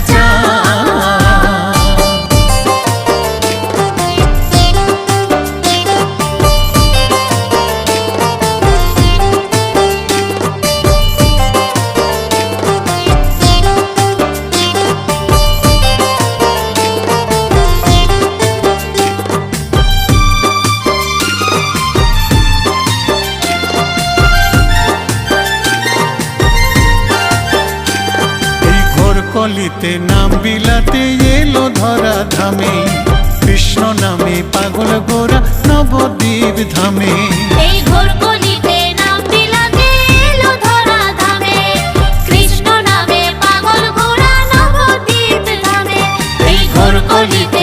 চাই। অলিতে নাম বিলাতে এলো ধরা ধামে কৃষ্ণ নামে পাগল গোরা নবদ্বীপ ধামে। কৃষ্ণ নামে পাগল গোরা নবদ্বীপ ধামে। এই ঘর কলিতে